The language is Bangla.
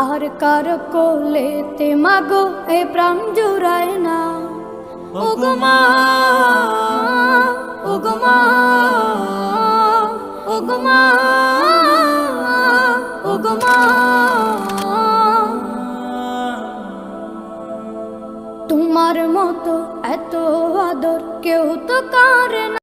আর কার কোলে কোলেতে মাগো এ প্রাণ জুড়ায় না? ওগমা ওগমা ওগমা ওগমা তোমার মতো এত আদর কেউ তো কারে না।